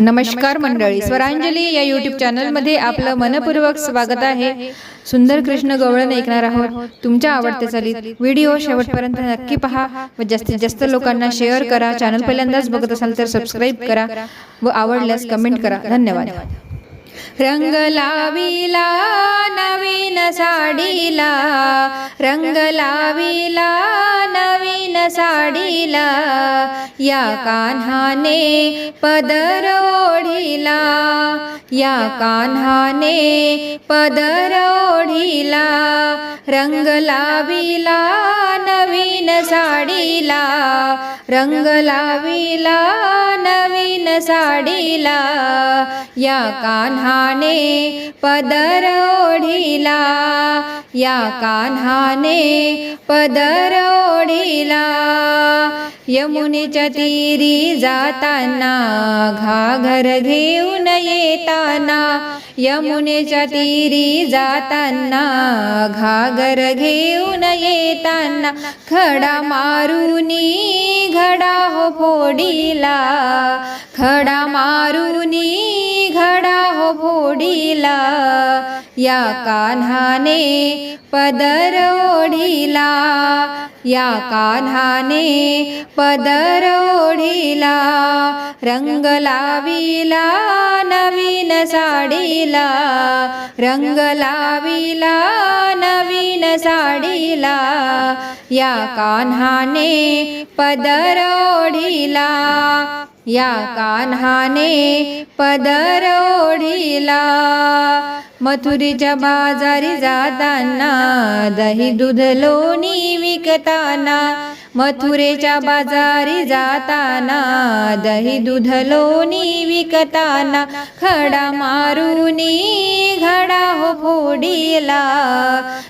नमस्कार मंडळी स्वरांजली या युट्यूब चॅनलमध्ये आपलं मनपूर्वक स्वागत आहे. सुंदर कृष्ण गवळण ऐकणार आहोत. तुमच्या आवडते चालीत व्हिडिओ शेवटपर्यंत नक्की पहा व जास्तीत जास्त लोकांना शेअर करा. चॅनल पहिल्यांदाच बघत असाल तर सबस्क्राईब करा व आवडल्यास कमेंट करा. धन्यवाद. रंग लाविला नवीन साडीला. रंग लाविला नवीन साडीला या कान्हाने पदर ओढिला या कान्हाने पदर ओढिला रंग लाविला नवीन साडीला रंग लाविला नवीन साडीला या कान्हाने पदर ओढिला या कान्हाने पदर ओढिला. यमुनेच्या तीरी जाताना घाघर घेऊन येताना यमुनेच्या तीरी जाताना घागर घेऊन येताना खडा मारुनी घडा हो फोडीला खडा मारुनी घडा हो फोडीला या कान्हाने पदर ओढिला. या कान्हाने पदर ओढिला रंग लाविला नवीन साडीला. रंग लाविला नवीन साडीला. या कान्हाने पदर ओढिला. या कान्हाने पदर ओढिला. मथुरीच्या बाजारी जाताना दही दूध लोणी विकताना मथुरेच्या बाजारी जाताना दही दूध लोणी विकताना खडा मारुनी घडा हो फोडीला.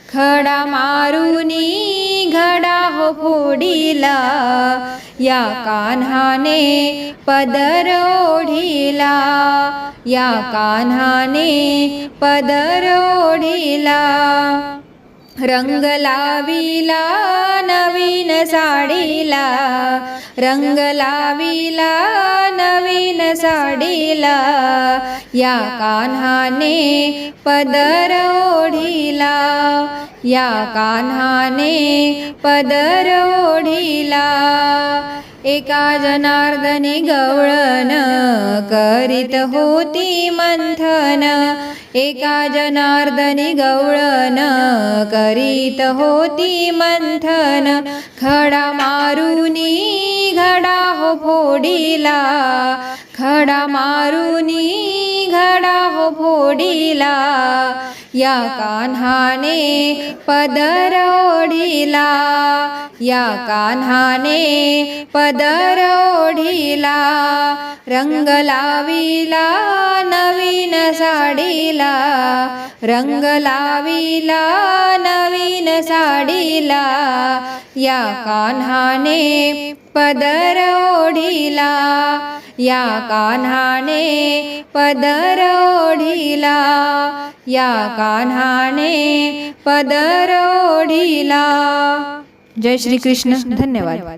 खडा मारुनी घडा हो फोडिला. या कान्हाने पदर ओढिला. या कान्हाने पदर ओढिला. रंग लाविला नवीन साडीला. रंग लाविला नवीन साडीला. या कान्हाने पदर ओढिला. या कान्हाने पदर ओढिला. एका जनार्दनी गवळण करीत होती मंथन. एका जनार्दने गवळण करीत होती मंथन. खडा मारुनी घडा हो फोडीला. खडा मारुनी घडा हो फोडीला. या कान्हाने पदर ओढिला. या कान्हाने पदर ओढिला. रंग लाविला नवीन साडीला. रंग लाविला नवीन साडीला. या कान्हाने पदर ओढिला या कान्हाने पदर ओढिला या कान्हाने पदर ओढिला. जय श्री कृष्ण धन्यवाद.